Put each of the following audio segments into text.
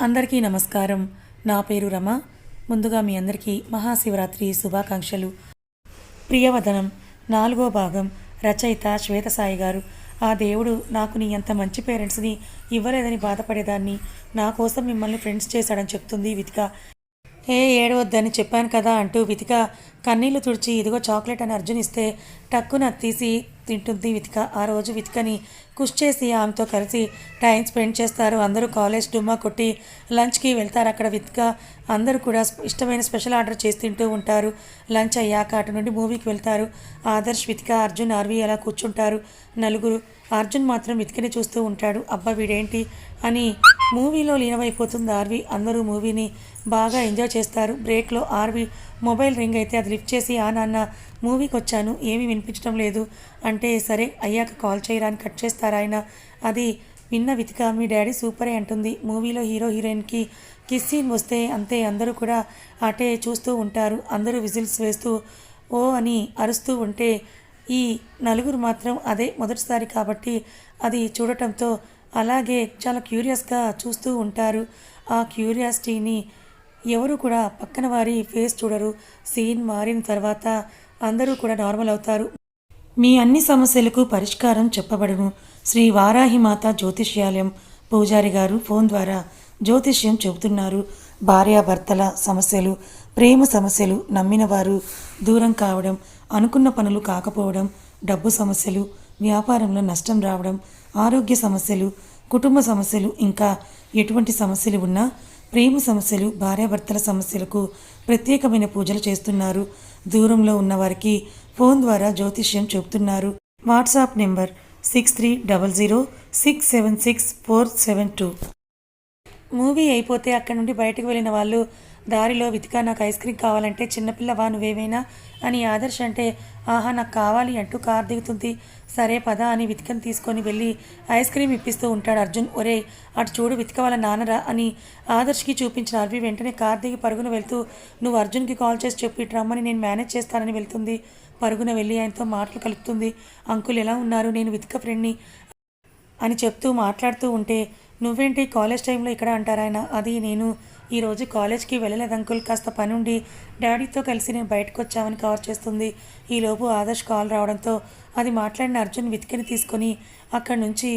అందరికీ నమస్కారం. నా పేరు రమ. ముందుగా మీ అందరికీ మహాశివరాత్రి శుభాకాంక్షలు. ప్రియవదనం నాలుగో భాగం. రచయిత శ్వేతసాయి గారు ఆ దేవుడు నాకు నీ అంత మంచి పేరెంట్స్ని ఇవ్వలేదని బాధపడేదాన్ని. నా కోసం మిమ్మల్ని ఫ్రెండ్స్ చేశాడని చెప్తుంది వితిక. ఏ ఏడవద్దని చెప్పాను కదా అంటూ వితిక కన్నీళ్ళు తుడిచి ఇదిగో చాక్లెట్ అని అర్జున్ ఇస్తే టక్కున తీసి తింటుంది వితిక. ఆ రోజు వితికని కుష్ చేసి ఆమెతో కలిసి టైం స్పెండ్ చేస్తారు. అందరూ కాలేజ్ డుమ్మా కొట్టి లంచ్కి వెళ్తారు. అక్కడ వితిక అందరూ కూడా ఇష్టమైన స్పెషల్ ఆర్డర్ చేసి తింటూ ఉంటారు. లంచ్ అయ్యాక అటు నుండి మూవీకి వెళ్తారు. ఆదర్శ్ వితిక అర్జున్ ఆర్వి అలా కూర్చుంటారు. నలుగురు. అర్జున్ మాత్రం వితికని చూస్తూ ఉంటాడు. అబ్బా వీడేంటి? అని మూవీలో లీనమైపోతుంది ఆర్వి. అందరూ మూవీని బాగా ఎంజాయ్ చేస్తారు. బ్రేక్లో ఆర్వి మొబైల్ రింగ్ అయితే అది లిఫ్ట్ చేసి ఆ నాన్న మూవీకి వచ్చాను ఏమీ వినిపించడం లేదు. అంటే సరే అయ్యాక కాల్ చేయరా అని కట్ చేస్తారు ఆయన? అది విన్న వితిక మీ డాడీ సూపరే అంటుంది. మూవీలో హీరో హీరోయిన్కి కిస్ సీన్ వస్తే అంతే అందరూ కూడా అటే చూస్తూ ఉంటారు. అందరూ విజిల్స్ వేస్తూ ఓ అని అరుస్తూ ఉంటే ఈ నలుగురు మాత్రం అదే మొదటిసారి కాబట్టి అది చూడటంతో అలాగే చాలా క్యూరియస్గా చూస్తూ ఉంటారు. ఆ క్యూరియాసిటీని ఎవరు కూడా పక్కన వారి ఫేస్ చూడరు. సీన్ మారిన తర్వాత అందరూ కూడా నార్మల్ అవుతారు. మీ అన్ని సమస్యలకు పరిష్కారం చెప్పబడును. శ్రీ వారాహిమాత జ్యోతిష్యాలయం పూజారి గారు ఫోన్ ద్వారా జ్యోతిష్యం చెబుతున్నారు. భార్యాభర్తల సమస్యలు ప్రేమ సమస్యలు నమ్మిన వారు దూరం కావడం అనుకున్న పనులు కాకపోవడం డబ్బు సమస్యలు వ్యాపారంలో నష్టం రావడం ఆరోగ్య సమస్యలు కుటుంబ సమస్యలు ఇంకా ఎటువంటి సమస్యలు ఉన్నా ప్రేమ సమస్యలు భార్యాభర్తల సమస్యలకు ప్రత్యేకమైన పూజలు చేస్తున్నారు. దూరంలో ఉన్నవారికి ఫోన్ ద్వారా జ్యోతిష్యం చెబుతున్నారు. WhatsApp number six three double zero six seven six four seven two movie అయిపోతే అక్కడ నుండి బయటకు వెళ్ళిన వాళ్ళు దారిలో వితికా నాకు ఐస్ క్రీమ్ కావాలంటే చిన్నపిల్లవా నువ్వేమైనా అని ఆదర్శ్ అంటే ఆహా నాకు కావాలి అంటూ కార్ దిగుతుంది. సరే పద అని వితికను తీసుకొని వెళ్ళి ఐస్ క్రీమ్ ఇప్పిస్తూ ఉంటాడు అర్జున్. ఒరే అటు చూడు వితిక వాళ్ళ నాన్నరా అని ఆదర్శ్కి చూపించిన అర్వి వెంటనే కార్ దిగి పరుగున వెళ్తూ నువ్వు అర్జున్కి కాల్ చేసి చెప్పి ఇటు రమ్మని నేను మేనేజ్ చేస్తానని వెళ్తుంది. పరుగున వెళ్ళి ఆయనతో మాటలు కలుపుతుంది. అంకుల్ ఎలా ఉన్నారు? నేను వితిక ఫ్రెండ్ని అని చెప్తూ మాట్లాడుతూ ఉంటే నువ్వేంటి కాలేజ్ టైంలో ఇక్కడ అంటారాయన అది నేను ఈరోజు కాలేజ్కి వెళ్ళలేదు అంకుల్. కాస్త పని ఉండి డాడీతో కలిసి నేను బయటకు వచ్చామని కవర్ చేస్తుంది. ఈలోపు ఆదర్శ్ కాల్ రావడంతో అది మాట్లాడిన అర్జున్ వెతికిని తీసుకొని అక్కడి నుంచి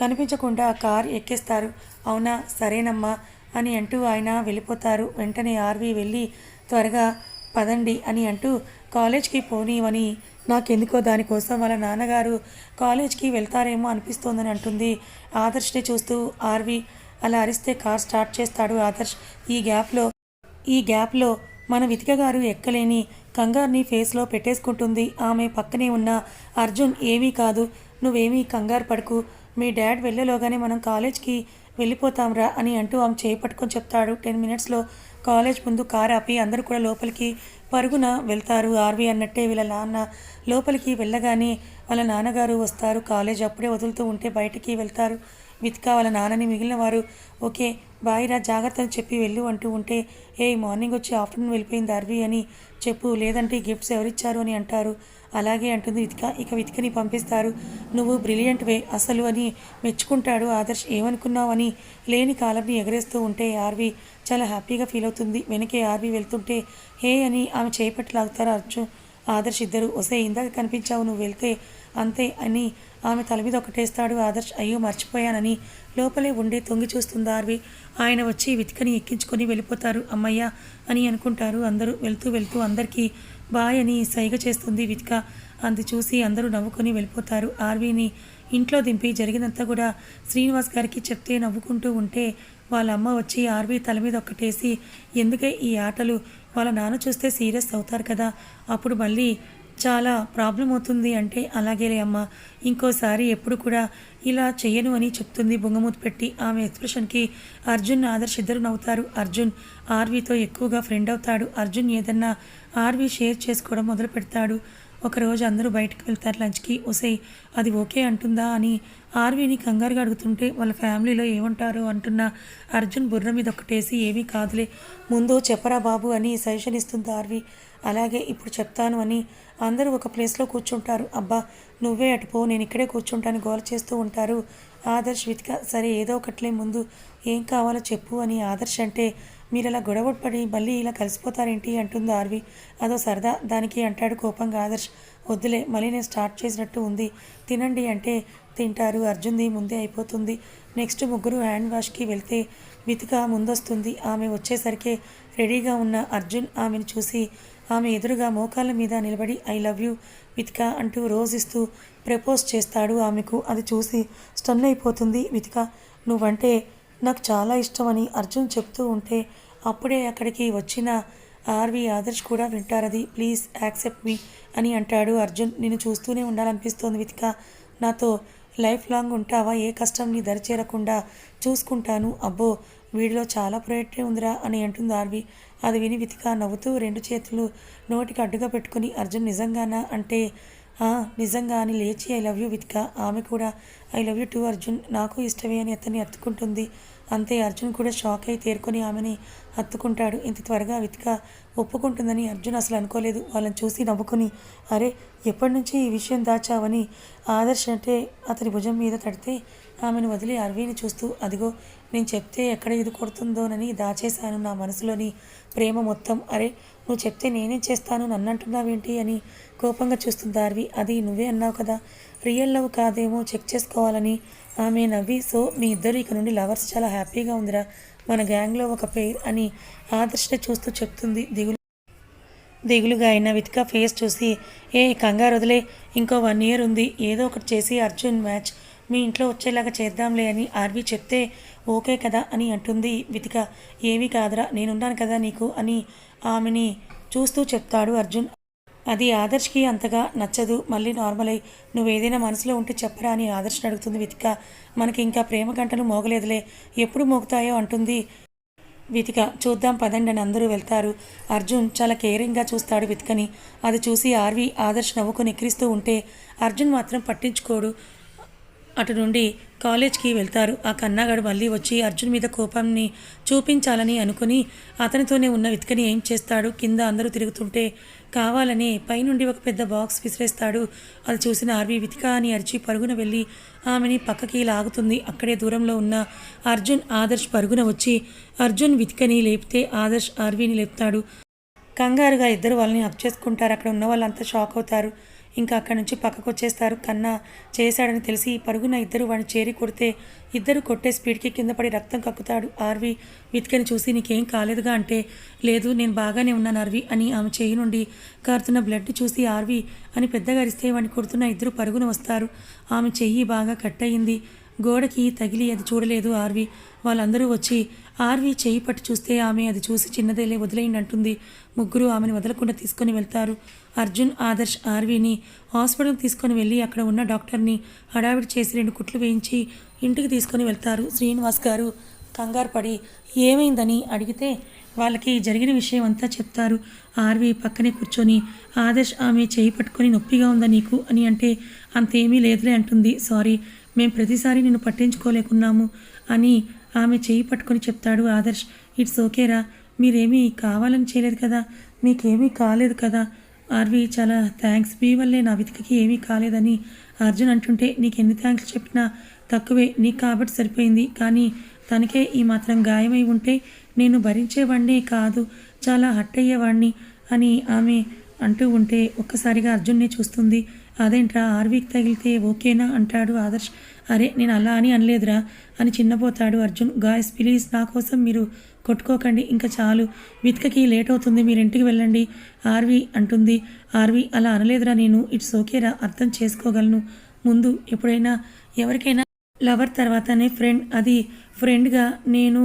కనిపించకుండా కార్ ఎక్కేస్తారు. అవునా? సరేనమ్మా అని అంటూ ఆయన వెళ్ళిపోతారు. వెంటనే ఆర్వి వెళ్ళి త్వరగా పదండి అని అంటూ కాలేజ్కి పోనీవని నాకెందుకో దానికోసం వాళ్ళ నాన్నగారు కాలేజ్కి వెళ్తారేమో అనిపిస్తోందని అంటుంది ఆదర్శ్ని చూస్తూ ఆర్వి. అలా అరిస్తే కార్ స్టార్ట్ చేస్తాడు ఆదర్శ్. ఈ గ్యాప్లో ఈ గ్యాప్లో మన వితిక గారు ఎక్కలేని కంగారుని ఫేస్లో పెట్టేసుకుంటుంది. ఆమె పక్కనే ఉన్న అర్జున్ ఏమీ కాదు. నువ్వేమీ కంగారు పడుకు. మీ డాడ్ వెళ్ళలోగానే మనం కాలేజ్కి వెళ్ళిపోతాంరా అని అంటూ ఆమె చేయి పట్టుకొని చెప్తాడు. టెన్ మినిట్స్లో కాలేజ్ ముందు కార్ ఆపి అందరూ కూడా లోపలికి పరుగున వెళ్తారు. ఆర్వి అన్నట్టే వీళ్ళ నాన్న లోపలికి వెళ్ళగానే వాళ్ళ నాన్నగారు వస్తారు. కాలేజ్ అప్పుడే వదులుతూ ఉంటే బయటికి వెళ్తారు. విత్క వాళ్ళ నాన్నని మిగిలిన వారు? ఓకే బాయిరా జాగ్రత్తలు చెప్పి వెళ్ళు అంటూ ఉంటే ఏ మార్నింగ్ వచ్చి ఆఫ్టర్నూన్ వెళ్ళిపోయింది ఆర్వి అని చెప్పు లేదంటే గిఫ్ట్స్ ఎవరిచ్చారు అని అంటారు. అలాగే అంటుంది వితిక ఇక వితికని పంపిస్తారు. నువ్వు బ్రిలియంట్ వే అసలు అని మెచ్చుకుంటాడు ఆదర్శ్. ఏమనుకున్నావని లేని కాలంని ఎగరేస్తూ ఉంటే ఆర్వి చాలా హ్యాపీగా ఫీల్ అవుతుంది. వెనకే ఆర్వి వెళ్తుంటే హే అని ఆమె చేపట్టి లాగుతారు అర్జున్. ఆదర్శ్ ఇద్దరు వస్తే ఇందాక కనిపించావు నువ్వు వెళ్తే అంతే అని ఆమె తల మీద ఒకటేస్తాడు. ఆదర్శ్ అయ్యో మర్చిపోయానని లోపలే ఉండి తొంగి చూస్తుంది ఆర్వి. ఆయన వచ్చి వితికని ఎక్కించుకొని వెళ్ళిపోతారు అమ్మయ్య అని అనుకుంటారు. అందరూ వెళ్తూ వెళ్తూ అందరికీ బాయ్ అని సైగ చేస్తుంది వితిక. అంది చూసి అందరూ నవ్వుకొని వెళ్ళిపోతారు. ఆర్వీని ఇంట్లో దింపి జరిగినంతా కూడా శ్రీనివాస్ గారికి చెప్తే నవ్వుకుంటూ ఉంటే వాళ్ళ అమ్మ వచ్చి ఆర్వీ తల మీద ఒక్కటేసి ఎందుకే ఈ ఆటలు? వాళ్ళ నాన్న చూస్తే సీరియస్ అవుతారు కదా అప్పుడు మళ్ళీ చాలా ప్రాబ్లం అవుతుంది అంటే అలాగేలే అమ్మ. ఇంకోసారి ఎప్పుడు కూడా ఇలా చేయను అని చెప్తుంది బొంగమూతి పెట్టి. ఆమె ఎక్స్ప్రెషన్కి అర్జున్ ఆదర్శ్ ఇద్దరు నవ్వుతారు. అర్జున్ ఆర్వీతో ఎక్కువగా ఫ్రెండ్ అవుతాడు. అర్జున్ ఏదన్నా ఆర్వీ షేర్ చేసుకోవడం మొదలు పెడతాడు ఒకరోజు అందరూ బయటకు వెళ్తారు లంచ్కి. ఒసే అది ఓకే అంటుందా అని ఆర్వీని కంగారుగా అడుగుతుంటే వాళ్ళ ఫ్యామిలీలో ఏమంటారు అంటున్న అర్జున్ బుర్ర మీద ఒకటేసి ఏమీ కాదులే ముందు చెప్పరా బాబు అని సజెషన్ ఇస్తుంది ఆర్వీ. అలాగే ఇప్పుడు చెప్తాను అని అందరూ ఒక ప్లేస్లో కూర్చుంటారు. అబ్బా నువ్వే అటు పో నేను ఇక్కడే కూర్చుంటాను గోల చేస్తూ ఉంటారు. ఆదర్శ్ వితిక సరే ఏదో ఒకట్లే ముందు ఏం కావాలో చెప్పు అని ఆదర్శ్ అంటే మీరు అలా గొడవ పడి మళ్ళీ ఇలా కలిసిపోతారేంటి అంటుంది ఆర్వి. అదో సరదా దానికి అంటాడు కోపంగా ఆదర్శ్. వద్దులే మళ్ళీ నేను స్టార్ట్ చేసినట్టు ఉంది. తినండి అంటే తింటారు. అర్జున్ది ముందే అయిపోతుంది. నెక్స్ట్ ముగ్గురు హ్యాండ్ వాష్కి వెళ్తే వితిక ముందొస్తుంది. ఆమె వచ్చేసరికి రెడీగా ఉన్న అర్జున్ ఆమెను చూసి ఆమె ఎదురుగా మోకాళ్ళ మీద నిలబడి ఐ లవ్ యూ వితిక అంటూ రోజ్ ఇస్తూ ప్రపోజ్ చేస్తాడు ఆమెకు. అది చూసి స్టన్ అయిపోతుంది వితిక. నువ్వంటే నాకు చాలా ఇష్టమని అర్జున్ చెప్తూ ఉంటే అప్పుడే అక్కడికి వచ్చిన ఆర్వి ఆదర్శ్ కూడా వింటారది. ప్లీజ్ యాక్సెప్ట్ మీ అని అంటాడు అర్జున్. నేను చూస్తూనే ఉండాలనిపిస్తోంది వితిక. నాతో లైఫ్ లాంగ్ ఉంటావా? ఏ కష్టం నీ దరి చేరకుండా చూసుకుంటాను. అబ్బో వీడిలో చాలా ప్రయత్నం ఉందిరా అని అంటుంది ఆర్వి. అది విని వితిక నవ్వుతూ రెండు చేతులు నోటికి అడ్డుగా పెట్టుకుని అర్జున్ నిజంగానా? అంటే నిజంగా అని లేచి ఐ లవ్ యూ విత్గా ఆమె కూడా I love you too Arjun నాకు ఇష్టమే అని అతన్ని హత్తుకుంటుంది. అంతే అర్జున్ కూడా షాక్ అయి తేరుకొని ఆమెని హత్తుకుంటాడు. ఇంత త్వరగా విత్గా ఒప్పుకుంటుందని అర్జున్ అసలు అనుకోలేదు. వాళ్ళని చూసి నవ్వుకుని అరే ఎప్పటి నుంచి ఈ విషయం దాచావని ఆదర్శ్ అంటే అతని భుజం మీద తడితే ఆమెను వదిలి అరవిని చూస్తూ అదిగో నేను చెప్తే ఎక్కడ ఇది కొడుతుందోనని దాచేశాను నా మనసులోని ప్రేమ మొత్తం. అరే నువ్వు చెప్తే నేనేం చేస్తాను నన్ను అంటున్నావేంటి అని కోపంగా చూస్తుంది దార్వి. అది నువ్వే అన్నావు కదా. రియల్ లవ్ కాదేమో చెక్ చేసుకోవాలని. ఆమె నవ్వి సో మీ ఇద్దరు ఇక నుండి లవర్స్ చాలా హ్యాపీగా ఉందిరా. మన గ్యాంగ్లో ఒక పేర్ అని ఆదర్శ చూస్తూ చెప్తుంది దిగులు. దిగులుగా అయిన వితిక ఫేస్ చూసి ఏ కంగారు వదిలే. ఇంకో వన్ ఇయర్ ఉంది. ఏదో ఒకటి చేసి అర్జున్ మ్యాచ్ మీ ఇంట్లో వచ్చేలాగా చేద్దాంలే అని ఆర్వి చెప్తే ఓకే కదా అని అంటుంది వితిక. ఏమీ కాదురా నేనున్నాను కదా నీకు అని ఆమెని చూస్తూ చెప్తాడు అర్జున్. అది ఆదర్శ్కి అంతగా నచ్చదు మళ్ళీ నార్మల్ అయి నువ్వు ఏదైనా మనసులో ఉంటే చెప్పరా అని ఆదర్శని అడుగుతుంది వితిక. మనకి ఇంకా ప్రేమ గంటలు మోగలేదులే ఎప్పుడు మోగుతాయో అంటుంది వితిక. చూద్దాం పదండి అని అందరూ వెళ్తారు. అర్జున్ చాలా కేరింగ్గా చూస్తాడు వితికని. అది చూసి ఆర్వి ఆదర్శ్ నవ్వుకొని ఎక్కిరిస్తూ ఉంటే అర్జున్ మాత్రం పట్టించుకోడు. అటు నుండి కాలేజ్కి వెళ్తారు. ఆ కన్నాగాడు మళ్ళీ వచ్చి అర్జున్ మీద కోపాన్ని చూపించాలని అనుకుని అతనితోనే ఉన్న వెతికని ఏం చేస్తాడు? కింద అందరూ తిరుగుతుంటే కావాలని పైనుండి ఒక పెద్ద బాక్స్ విసిరేస్తాడు. అది చూసిన ఆర్వి వితిక అని అరిచి పరుగున వెళ్ళి ఆమెని పక్కకి లాగుతుంది. అక్కడే దూరంలో ఉన్న అర్జున్ ఆదర్శ్ పరుగున వచ్చి అర్జున్ వితికని లేపితే ఆదర్శ్ ఆర్వీని లేపుతాడు. కంగారుగా ఇద్దరు వాళ్ళని అప్ చేసుకుంటారు. అక్కడ ఉన్న వాళ్ళంతా షాక్ అవుతారు. ఇంకా అక్కడి నుంచి పక్కకు వచ్చేస్తారు. కన్నా చేశాడని తెలిసి పరుగున ఇద్దరు వాడిని చేరి కొడితే ఇద్దరు కొట్టే స్పీడ్కి కింద పడి రక్తం కక్కుతాడు ఆర్వి. వితికని చూసి నీకేం కాలేదుగా అంటే లేదు నేను బాగానే ఉన్నాను ఆర్వి అని ఆమె చేయి నుండి కారుతున్న బ్లడ్ చూసి ఆర్వి అని పెద్దగా అరిస్తే వాడిని కొడుతున్న ఇద్దరు పరుగున వస్తారు. ఆమె చెయ్యి బాగా కట్ అయింది గోడకి తగిలి అది చూడలేదు ఆర్వి. వాళ్ళందరూ వచ్చి ఆర్వి చేయి పట్టు చూస్తే ఆమె అది చూసి చిన్నదేలే వదిలేయండి అంటుంది ముగ్గురు ఆమెను వదలకుండా తీసుకొని వెళ్తారు. అర్జున్ ఆదర్శ్ ఆర్వీని హాస్పిటల్కి తీసుకొని వెళ్ళి అక్కడ ఉన్న డాక్టర్ని హడావిడి చేసి రెండు కుట్లు వేయించి ఇంటికి తీసుకొని వెళ్తారు. శ్రీనివాస్ గారు కంగారు పడి ఏమైందని అడిగితే వాళ్ళకి జరిగిన విషయం అంతా చెప్తారు. ఆర్వి పక్కనే కూర్చొని ఆదర్శ్ ఆమె చేయి పట్టుకొని నొప్పిగా ఉందా నీకు? అని అంటే అంతేమీ లేదులే అంటుంది. సారీ మేము ప్రతిసారి నిన్ను పట్టించుకోలేకున్నాము అని ఆమె చేయి పట్టుకొని చెప్తాడు ఆదర్శ్. ఇట్స్ ఓకేరా మీరేమీ కావాలని చేయలేదు కదా మీకేమీ కాలేదు కదా. ఆర్వి చాలా థ్యాంక్స్ మీ వల్లే నా వితికకి ఏమీ కాలేదని అర్జున్ అంటుంటే నీకు ఎన్ని థ్యాంక్స్ చెప్పినా తక్కువే నీకు కాబట్టి సరిపోయింది. కానీ తనకే ఈ మాత్రం గాయమై ఉంటే నేను భరించేవాడినే కాదు చాలా హట్ అయ్యేవాడిని అని ఆమె అంటూ ఉంటే ఒక్కసారిగా అర్జున్ని చూస్తుంది. అదేంట్రా ఆర్వీకి తగిలితే ఓకేనా? అంటాడు ఆదర్శ్. అరే నేను అలా అని అనలేదురా అని చిన్నపోతాడు అర్జున్. గాయస్ ప్లీజ్ నా కోసం మీరు కొట్టుకోకండి ఇంకా చాలు. విత్కకి లేట్ అవుతుంది మీరు ఇంటికి వెళ్ళండి. ఆర్వి అంటుంది. ఆర్వి అలా అనలేదురా నేను ఇట్స్ ఓకేరా అర్థం చేసుకోగలను. ముందు ఎప్పుడైనా ఎవరికైనా లవర్ తర్వాతనే ఫ్రెండ్ అది ఫ్రెండ్గా నేను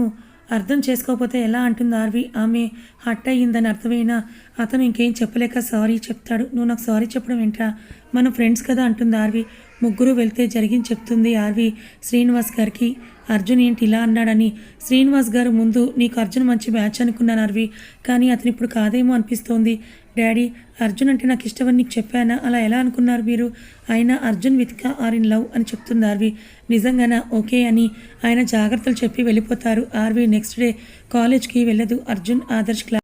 అర్థం చేసుకోకపోతే ఎలా అంటుంది ఆర్వి? ఆమె హట్ అయ్యిందని అర్థమైనా అతను ఇంకేం చెప్పలేక సారీ చెప్తాడు. నువ్వు నాకు సారీ చెప్పడం ఏంట్రా? మనం ఫ్రెండ్స్ కదా అంటుంది ఆర్వి. ముగ్గురు వెళ్తే జరిగింది చెప్తుంది ఆర్వి శ్రీనివాస్ గారికి. అర్జున్ ఏంటి ఇలా అన్నాడని. శ్రీనివాస్ గారు ముందు నీకు అర్జున్ మంచి మ్యాచ్ అనుకున్నాను ఆర్వి. కానీ అతను ఇప్పుడు కాదేమో అనిపిస్తోంది. డాడీ అర్జున్ అంటే నాకు ఇష్టమని నీకు చెప్పానా? అలా ఎలా అనుకున్నారు మీరు? ఆయన Arjun Vithika are in love అని చెప్తుంది ఆర్వి. నిజంగానా? ఓకే అని ఆయన జాగ్రత్తలు చెప్పి వెళ్ళిపోతారు. ఆర్వి నెక్స్ట్ డే కాలేజ్కి వెళ్ళదు. అర్జున్ ఆదర్శ్ క్లా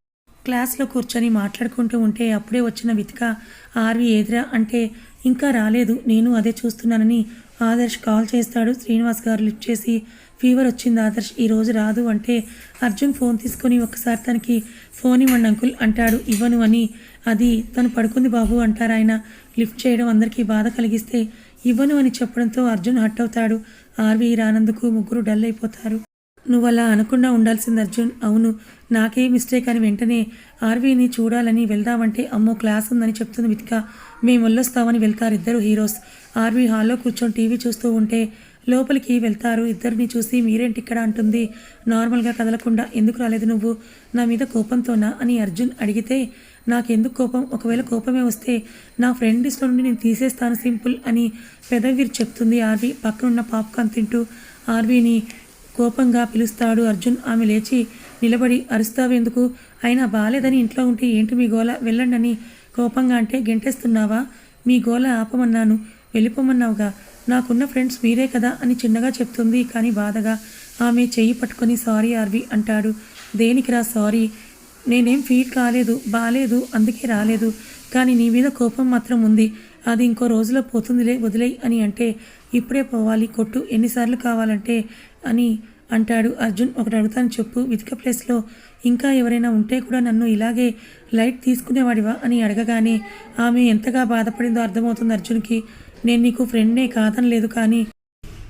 క్లాస్లో కూర్చొని మాట్లాడుకుంటూ ఉంటే అప్పుడే వచ్చిన వితిక ఆర్వి ఎదురా అంటే ఇంకా రాలేదు. నేను అదే చూస్తున్నానని ఆదర్శ్ కాల్ చేస్తాడు. శ్రీనివాస్ గారు లిఫ్ట్ చేసి ఫీవర్ వచ్చింది ఆదర్శ్ ఈ రోజు రాదు అంటే అర్జున్ ఫోన్ తీసుకొని ఒకసారి తనకి ఫోన్ ఇవ్వండి అంకుల్ అంటాడు. ఇవ్వను అని. అది తను పడుకుంది బాబు అంటారు ఆయన. లిఫ్ట్ చేయడం అందరికీ బాధ కలిగిస్తే ఇవ్వను అని చెప్పడంతో అర్జున్ హట్ అవుతాడు. ఆర్వి రానందుకు ముగ్గురు డల్ అయిపోతారు. నువ్వు అలా అనకుండా ఉండాల్సింది అర్జున్. అవును నాకే మిస్టేక్ అని వెంటనే ఆర్వీని చూడాలని వెళ్దామంటే అమ్మో క్లాస్ ఉందని చెప్తుంది మితిక. మేము వెళ్ళొస్తామని వెళ్తారు ఇద్దరు హీరోస్. ఆర్వీ హాల్లో కూర్చొని టీవీ చూస్తూ ఉంటే లోపలికి వెళ్తారు. ఇద్దరిని చూసి మీరేంటి ఇక్కడ అంటుంది. నార్మల్గా కదలకుండా ఎందుకు రాలేదు నువ్వు? నా మీద కోపంతోనా అని అర్జున్ అడిగితే నాకెందుకు కోపం? ఒకవేళ కోపమే వస్తే నా ఫ్రెండ్ లిస్ట్లో నుండి నేను తీసేస్తాను సింపుల్ అని పెదవీరు చెప్తుంది ఆర్వి. పక్కనున్న పాప్కార్న్ తింటూ ఆర్వీని కోపంగా పిలుస్తాడు అర్జున్. ఆమె లేచి నిలబడి అరుస్తావెందుకు అయినా బాలేదని ఇంట్లో ఉంటే ఏంటి మీ గోల? వెళ్ళండి అని కోపంగా అంటే గెంటేస్తున్నావా? మీ గోల ఆపమన్నాను. వెళ్ళిపోమన్నావుగా. నాకున్న ఫ్రెండ్స్ మీరే కదా అని చిన్నగా చెప్తుంది కానీ బాధగా. ఆమె చెయ్యి పట్టుకొని సారీ ఆర్వి అంటాడు. దేనికిరా సారీ? నేనేం ఫీల్ కాలేదు బాలేదు అందుకే రాలేదు. కానీ నీ మీద కోపం మాత్రం ఉంది. అది ఇంకో రోజులో పోతుందిలే వదిలేయ్ అని అంటే ఇప్పుడే పోవాలి కొట్టు ఎన్నిసార్లు కావాలంటే అని అంటాడు. అర్జున్ ఒకటి అడుగుతాను చెప్పు వితిక ప్లేస్లో ఇంకా ఎవరైనా ఉంటే కూడా నన్ను ఇలాగే లైట్ తీసుకునేవాడివా అని అడగగానే ఆమె ఎంతగా బాధపడిందో అర్థమవుతుంది అర్జున్కి. నేను నీకు ఫ్రెండ్నే కాదనలేదు కానీ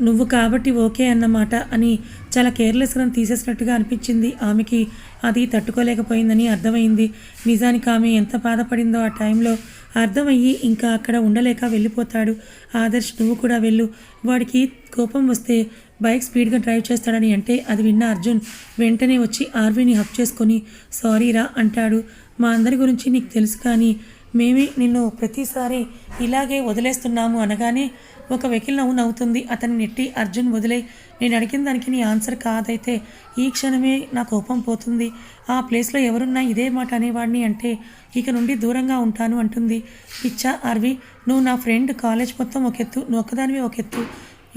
నువ్వు కాబట్టి ఓకే అన్నమాట అని చాలా కేర్లెస్గా తీసేసినట్టుగా అనిపించింది ఆమెకి. అది తట్టుకోలేకపోయిందని అర్థమైంది. నిజానికి ఆమె ఎంత బాధపడిందో ఆ టైంలో అర్థమయ్యి ఇంకా అక్కడ ఉండలేక వెళ్ళిపోతాడు. ఆదర్శ్ నువ్వు కూడా వెళ్ళు. వాడికి కోపం వస్తే బైక్ స్పీడ్గా డ్రైవ్ చేస్తాడని అంటే అది విన్న అర్జున్ వెంటనే వచ్చి ఆర్వీని హక్ చేసుకొని సారీరా అంటాడు. మా అందరి గురించి నీకు తెలుసు కానీ మేమే నిన్ను ప్రతిసారి ఇలాగే వదిలేస్తున్నాము అనగానే ఒక వెకిల్ నవ్వు నవ్వుతుంది. అతన్ని నెట్టి అర్జున్ వదిలే. నేను అడిగిన దానికి నీ ఆన్సర్ కాదైతే ఈ క్షణమే నా కోపం పోతుంది. ఆ ప్లేస్లో ఎవరున్నా ఇదే మాట అనేవాడిని అంటే ఇక నుండి దూరంగా ఉంటాను అంటుంది. పిచ్చా అర్వి నువ్వు నా ఫ్రెండ్. కాలేజ్ మొత్తం ఒక ఎత్తు. నువ్వు ఒక్కదానివే ఒక ఎత్తు.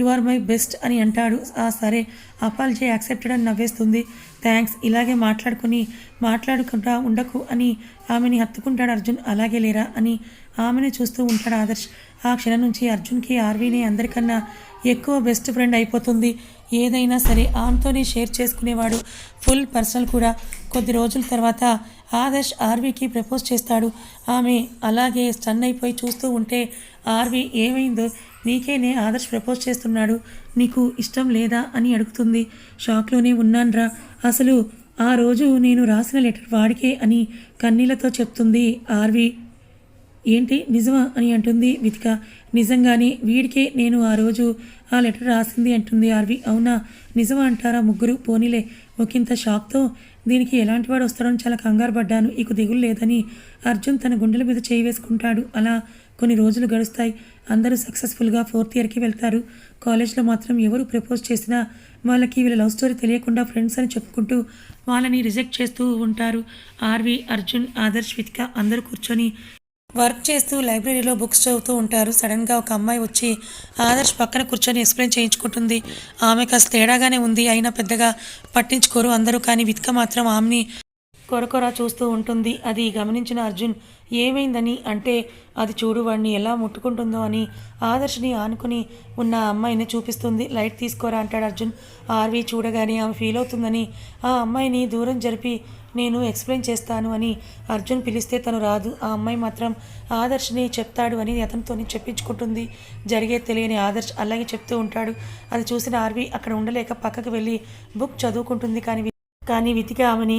యు ఆర్ మై బెస్ట్ అని అంటాడు. ఆ సరే. అపాలజీ యాక్సెప్టెడ్ అని నవ్వేస్తుంది. థ్యాంక్స్ ఇలాగే మాట్లాడుకుని మాట్లాడుకుంటా ఉండకు అని ఆమెని హత్తుకుంటాడు అర్జున్. అలాగే లేరా అని ఆమెను చూస్తూ ఉంటాడు ఆదర్శ్. ఆ క్షణం నుంచి అర్జున్కి ఆర్వీని అందరికన్నా ఎక్కువ బెస్ట్ ఫ్రెండ్ అయిపోతుంది. ఏదైనా సరే ఆమెతోనే షేర్ చేసుకునేవాడు. ఫుల్ పర్సనల్ కూడా. కొద్ది రోజుల తర్వాత ఆదర్శ్ ఆర్వీకి ప్రపోజ్ చేస్తాడు. ఆమె అలాగే స్టన్ అయిపోయి చూస్తూ ఉంటే ఆర్వి ఏమైందో నీకేనే ఆదర్శ్ ప్రపోజ్ చేస్తున్నాడు. నీకు ఇష్టం లేదా అని అడుగుతుంది. షాక్లోనే ఉన్నాన్రా. అసలు ఆ రోజు నేను రాసిన లెటర్ వాడికే అని కన్నీళ్ళతో చెప్తుంది ఆర్వి. ఏంటి? నిజమా? అని అంటుంది వితిక. నిజంగానే వీడికే నేను ఆ రోజు ఆ లెటర్ రాసింది అంటుంది ఆర్వి. అవునా? నిజమా అంటారా ముగ్గురు? పోనీలే. ఒకంత షాక్తో దీనికి ఎలాంటి వాడు వస్తాడని చాలా కంగారు పడ్డాను. ఇక దిగులు లేదని అర్జున్ తన గుండెల మీద చేయి వేసుకుంటాడు. అలా కొన్ని రోజులు గడుస్తాయి. అందరూ సక్సెస్ఫుల్గా ఫోర్త్ ఇయర్కి వెళ్తారు. కాలేజ్లో మాత్రం ఎవరు ప్రపోజ్ చేసినా వాళ్ళకి వీళ్ళ లవ్ స్టోరీ తెలియకుండా ఫ్రెండ్స్ అని చెప్పుకుంటూ వాళ్ళని రిజెక్ట్ చేస్తూ ఉంటారు. ఆర్వి అర్జున్ ఆదర్శ్ విత్క అందరూ కూర్చొని వర్క్ చేస్తూ లైబ్రరీలో బుక్స్ చదువుతూ ఉంటారు. సడన్గా ఒక అమ్మాయి వచ్చి ఆదర్శ్ పక్కన కూర్చొని ఎక్స్ప్లెయిన్ చేయించుకుంటుంది. ఆమె కాస్త తేడాగానే ఉంది. అయినా పెద్దగా పట్టించుకోరు అందరూ. కానీ విత్క మాత్రం ఆమెని కొరకొర చూస్తూ ఉంటుంది. అది గమనించిన అర్జున్ ఏమైందని అంటే అది చూడు వాడిని ఎలా ముట్టుకుంటుందో అని ఆదర్శని ఆనుకుని ఉన్న అమ్మాయిని చూపిస్తుంది. లైట్ తీసుకోరా అంటాడు అర్జున్. ఆర్వి చూడగానే ఆమె ఫీల్ అవుతుందని ఆ అమ్మాయిని దూరం జరిపి నేను ఎక్స్ప్లెయిన్ చేస్తాను అని అర్జున్ పిలిస్తే తను రాదు. ఆ అమ్మాయి మాత్రం ఆదర్శ్ని చెప్తాడు అని అతనితో చెప్పించుకుంటుంది. జరిగే తెలియని ఆదర్శ్ అలాగే చెప్తూ ఉంటాడు. అది చూసిన ఆర్వి అక్కడ ఉండలేక పక్కకు వెళ్ళి బుక్ చదువుకుంటుంది కానీ కానీ వితిక ఆమెని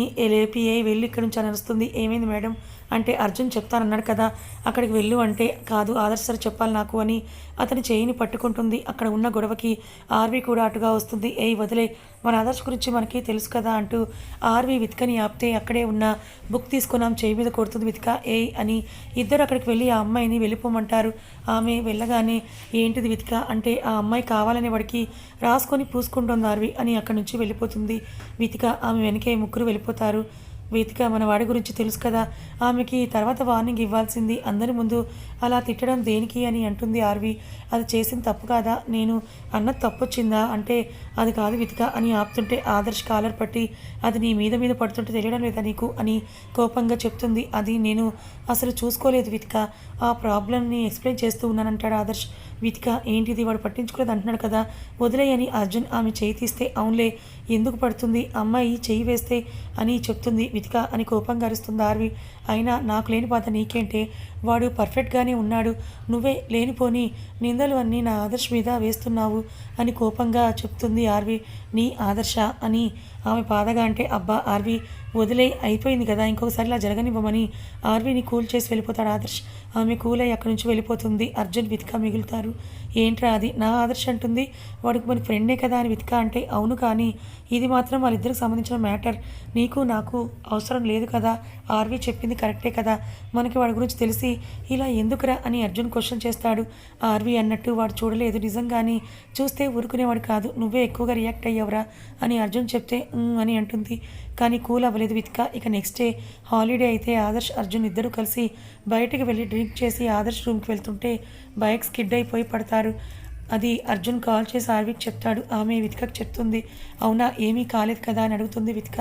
వెళ్ళి ఇక్కడి నుంచి అని ఏమైంది మేడం? అంటే అర్జున్ చెప్తానన్నాడు కదా అక్కడికి వెళ్ళు అంటే కాదు ఆదర్శ్ సార్ చెప్పాలి నాకు అని అతని చేయిని పట్టుకుంటుంది. అక్కడ ఉన్న గొడవకి ఆర్వి కూడా అటుగా వస్తుంది. ఏ వదిలే మన ఆదర్శ్ గురించి మనకి తెలుసు కదా అంటూ ఆర్వి వితికని ఆపితే అక్కడే ఉన్న బుక్ తీసుకున్నాం చేయి మీద కొడుతుంది వితిక. ఏ అని ఇద్దరు అక్కడికి వెళ్ళి ఆ అమ్మాయిని వెళ్ళిపోమంటారు. ఆమె వెళ్ళగానే ఏంటిది వితిక అంటే ఆ అమ్మాయి కావాలనే వాడికి రాసుకొని పూసుకుంటుంది ఆర్వి అని అక్కడి నుంచి వెళ్ళిపోతుంది. వితిక ఆమె వెనకే ముగ్గురు వెళ్ళిపోతారు. వేదిక మన వాడి గురించి తెలుసు కదా. ఆమెకి తర్వాత వార్నింగ్ ఇవ్వాల్సింది అందరి ముందు అలా తిట్టడం దేనికి అని అంటుంది ఆర్వి. అది చేసిన తప్పు కాదా? నేను అన్నది తప్పొచ్చిందా? అంటే అది కాదు వితిక అని ఆపుతుంటే ఆదర్శ్ కాలర్ పట్టి అది నీ మీద మీద పడుతుంటే తెలియడం లేదా నీకు? అని కోపంగా చెప్తుంది. అది నేను అసలు చూసుకోలేదు వితిక. ఆ ప్రాబ్లమ్ని ఎక్స్ప్లెయిన్ చేస్తూ ఉన్నానంటాడు ఆదర్శ్. వితిక ఏంటిది? వాడు పట్టించుకోలేదు అంటున్నాడు కదా. వదిలేయని అర్జున్ ఆమె చేయి తీస్తే అవునులే ఎందుకు పడుతుంది? అమ్మాయి చెయ్యి వేస్తే అని చెప్తుంది మితిక అని కోపంగా అరుస్తుంది ఆర్వి. అయినా నాకు లేని బాధ నీకేంటే? వాడు పర్ఫెక్ట్గానే ఉన్నాడు. నువ్వే లేనిపోని నిందలు అన్నీ నా ఆదర్శ్ మీద వేస్తున్నావు అని కోపంగా చెప్తుంది ఆర్వి. నీ ఆదర్శ అని ఆమె బాధగా అంటే అబ్బా ఆర్వి వదిలే అయిపోయింది కదా ఇంకొకసారి ఇలా జరగనివ్వమని ఆర్వీని కూల్ చేసి వెళ్ళిపోతాడు ఆదర్శ్. ఆమె కూల్ అయ్యి అక్కడి నుంచి వెళ్ళిపోతుంది. అర్జున్ వితిక మిగులుతారు. ఏంట్రా అది? నా ఆదర్శ అంటుంది వాడికి మన ఫ్రెండే కదా అని వితిక అంటే అవును కానీ ఇది మాత్రం వాళ్ళిద్దరికి సంబంధించిన మ్యాటర్. నీకు నాకు అవసరం లేదు కదా. ఆర్వి చెప్పింది కరెక్టే కదా. మనకి వాడి గురించి తెలిసి ఇలా ఎందుకురా అని అర్జున్ క్వశ్చన్ చేస్తాడు. ఆర్వి అన్నట్టు వాడు చూడలేదు నిజంగాని. చూస్తే ఊరుకునేవాడు కాదు. నువ్వే ఎక్కువగా రియాక్ట్ అయ్యావురా అని అర్జున్ చెప్తే అని అంటుంది. కానీ కూల్ అవ్వలేదు విత్క. ఇక నెక్స్ట్ డే హాలిడే అయితే ఆదర్శ్ అర్జున్ ఇద్దరు కలిసి బయటకు వెళ్ళి డ్రింక్ చేసి ఆదర్శ్ రూమ్కి వెళ్తుంటే బైక్ స్కిడ్ అయిపోయి పడతారు. అది అర్జున్ కాల్ చేసి ఆర్విక్ చెప్తాడు ఆమె వితికకు చెప్తుంది అవునా ఏమీ కాలేదు కదా అని అడుగుతుంది వితిక.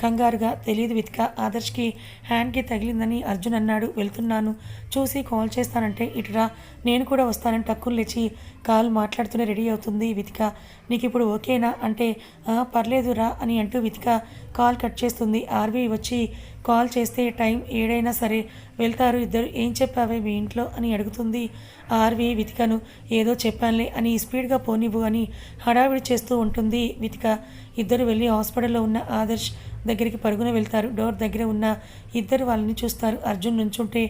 కంగారుగా తెలియదు వితిక ఆదర్శ్కి హ్యాండ్కి తగిలిందని అర్జున్ అన్నాడు వెళ్తున్నాను చూసి కాల్ చేస్తానంటే ఇటురా నేను కూడా వస్తానని టక్కులు లేచి కాల్ మాట్లాడుతూనే రెడీ అవుతుంది వితిక. నీకు ఇప్పుడు ఓకేనా? అంటే పర్లేదురా అని అంటూ వితిక కాల్ కట్ చేస్తుంది. ఆర్వి వచ్చి కాల్ చేస్తే టైం ఏడైనా సరే. వెళ్తారు ఇద్దరు. ఏం చెప్పావే మీ ఇంట్లో అని అడుగుతుంది ఆర్వి వితికను. ఏదో చెప్పానులే అని స్పీడ్గా పోనివ్వు అని హడావిడి చేస్తూ ఉంటుంది వితిక. ఇద్దరు వెళ్ళి హాస్పిటల్లో ఉన్న ఆదర్శ్ దగ్గరికి పరుగున వెళ్తారు. డోర్ దగ్గర ఉన్న ఇద్దరు వాళ్ళని చూస్తారు. అర్జున్ నుంచుంటే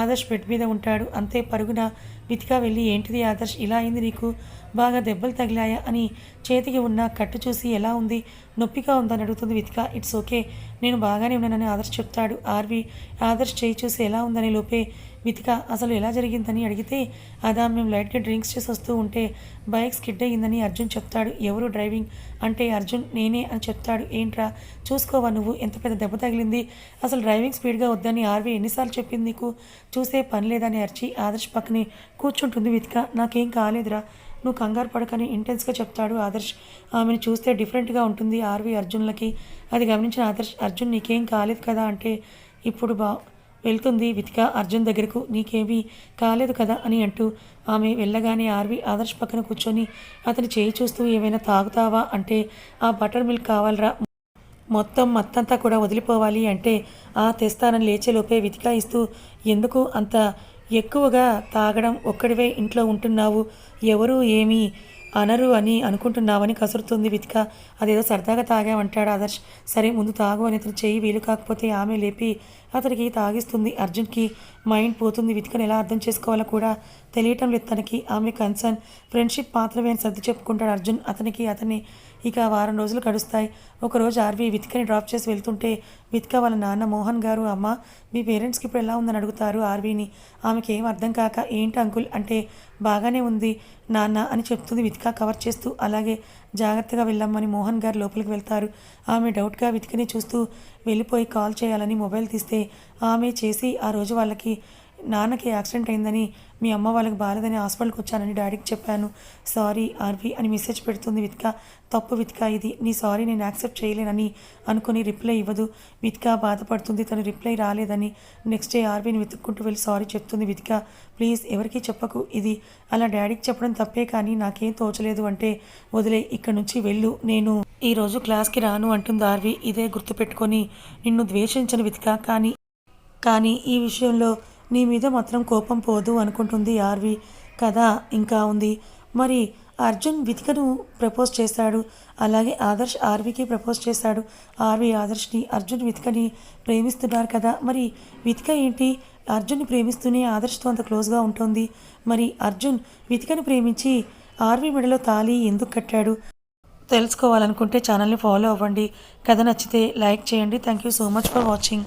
ఆదర్శ్ బెడ్ మీద ఉంటాడు. అంతే పరుగున వితిక వెళ్ళి ఏంటిది ఆదర్శ్? ఇలా అయింది నీకు? బాగా దెబ్బలు తగిలాయా అని చేతికి ఉన్న కట్టు చూసి ఎలా ఉంది? నొప్పిగా ఉందని అడుగుతుంది వితిక. It's okay. నేను బాగానే ఉన్నానని ఆదర్శ్ చెప్తాడు. ఆర్వి ఆదర్శ్ చేయి చూసి ఎలా ఉందని లోపే వితిక అసలు ఎలా జరిగిందని అడిగితే అదా మేము లైట్గా డ్రింక్స్ చేసి వస్తూ ఉంటే బైక్ స్కిడ్ అయ్యిందని అర్జున్ చెప్తాడు. ఎవరు డ్రైవింగ్? అంటే అర్జున్ నేనే అని చెప్తాడు. ఏంట్రా? చూసుకోవా నువ్వు? ఎంత పెద్ద దెబ్బ తగిలింది? అసలు డ్రైవింగ్ స్పీడ్గా వద్దని ఆర్వి ఎన్నిసార్లు చెప్పింది నీకు? చూసే పని లేదని అరిచి ఆదర్శ్ పక్కనే కూర్చుంటుంది వితిక. నాకేం కాలేదురా. నువ్వు కంగారు పడకని ఇంటెన్స్గా చెప్తాడు ఆదర్శ్. ఆమెను చూస్తే డిఫరెంట్గా ఉంటుంది ఆర్వి అర్జున్లకి. అది గమనించిన ఆదర్శ్ అర్జున్ నీకేం కాలేదు కదా అంటే ఇప్పుడు బా వెళ్తుంది వితిక అర్జున్ దగ్గరకు నీకేమీ కాలేదు కదా అని అంటూ ఆమె వెళ్ళగానే ఆర్వి ఆదర్శ్ పక్కన కూర్చొని అతని చేయి చూస్తూ ఏమైనా తాగుతావా అంటే ఆ బటర్ మిల్క్ కావాలరా. మొత్తం మత్తంతా కూడా వదిలిపోవాలి అంటే ఆ తెస్తానని లేచేలోపే వితిక ఇస్తూ ఎందుకు అంత ఎక్కువగా తాగడం ఒక్కడివే ఇంట్లో ఉంటున్నావు. ఎవరు ఏమీ అనరు అని అనుకుంటున్నావని కసురుతుంది వితిక. అదేదో సరదాగా తాగామంటాడు ఆదర్శ్. సరే ముందు తాగు అని అతను చెయ్యి వీలు కాకపోతే ఆమె లేపి అతనికి తాగిస్తుంది. అర్జున్కి మైండ్ పోతుంది. వితికను ఎలా అర్థం చేసుకోవాలో కూడా తెలియటం లేదు తనకి. ఆమె కన్సర్న్. ఫ్రెండ్షిప్ మాత్రమే అని సర్ది చెప్పుకుంటాడు అర్జున్. అతనికి అతన్ని ఇక వారం రోజులు గడుస్తాయి. ఒకరోజు ఆర్వి వితికని డ్రాప్ చేసి వెళ్తుంటే వితిక వాళ్ళ నాన్న మోహన్ గారు అమ్మ మీ పేరెంట్స్కి ఇప్పుడు ఎలా ఉందని అడుగుతారు ఆర్వీని. ఆమెకి ఏం అర్థం కాక ఏంటి అంకుల్? అంటే బాగానే ఉంది నాన్న అని చెప్తుంది వితిక కవర్ చేస్తూ. అలాగే జాగ్రత్తగా వెళ్ళమ్మని మోహన్ గారు లోపలికి వెళ్తారు. ఆమె డౌట్గా వితికని చూస్తూ వెళ్ళిపోయి కాల్ చేయాలని మొబైల్ తీస్తే ఆమె చేసి ఆ రోజు వాళ్ళకి నాన్నకి యాక్సిడెంట్ అయిందని మీ అమ్మ వాళ్ళకి బాలేదని హాస్పిటల్కి వచ్చానని డాడీకి చెప్పాను. సారీ ఆర్వి అని మెసేజ్ పెడుతుంది విత్క. తప్పు విత్క ఇది. నీ సారీ నేను యాక్సెప్ట్ చేయలేనని అనుకుని రిప్లై ఇవ్వదు. విత్క బాధపడుతుంది. తను రిప్లై రాలేదని నెక్స్ట్ డే ఆర్వీని వెతుక్కుంటూ వెళ్ళి సారీ చెప్తుంది విత్క. ప్లీజ్ ఎవరికీ చెప్పకు ఇది. అలా డాడీకి చెప్పడం తప్పే కానీ నాకేం తోచలేదు అంటే వదిలే ఇక్కడ నుంచి వెళ్ళు. నేను ఈరోజు క్లాస్కి రాను అంటుంది ఆర్వి. ఇదే గుర్తుపెట్టుకొని నిన్ను ద్వేషించను విత్క. కానీ కానీ ఈ విషయంలో నీ మీద మాత్రం కోపం పోదు అనుకుంటుంది ఆర్వి. కదా ఇంకా ఉంది. మరి అర్జున్ వితికను ప్రపోజ్ చేశాడు అలాగే ఆదర్శ్ ఆర్వికి ప్రపోజ్ చేశాడు ఆర్వి ఆదర్శ్ని అర్జున్ వితికని ప్రేమిస్తున్నారు కదా. మరి వితిక ఏంటి? అర్జున్ని ప్రేమిస్తూనే ఆదర్శ్తో అంత క్లోజ్గా ఉంటుంది. మరి అర్జున్ వితికను ప్రేమించి ఆర్వి మెడలో తాళి ఎందుకు కట్టాడు? తెలుసుకోవాలనుకుంటే ఛానల్ని ఫాలో అవ్వండి. కథ నచ్చితే లైక్ చేయండి. Thank you so much for watching.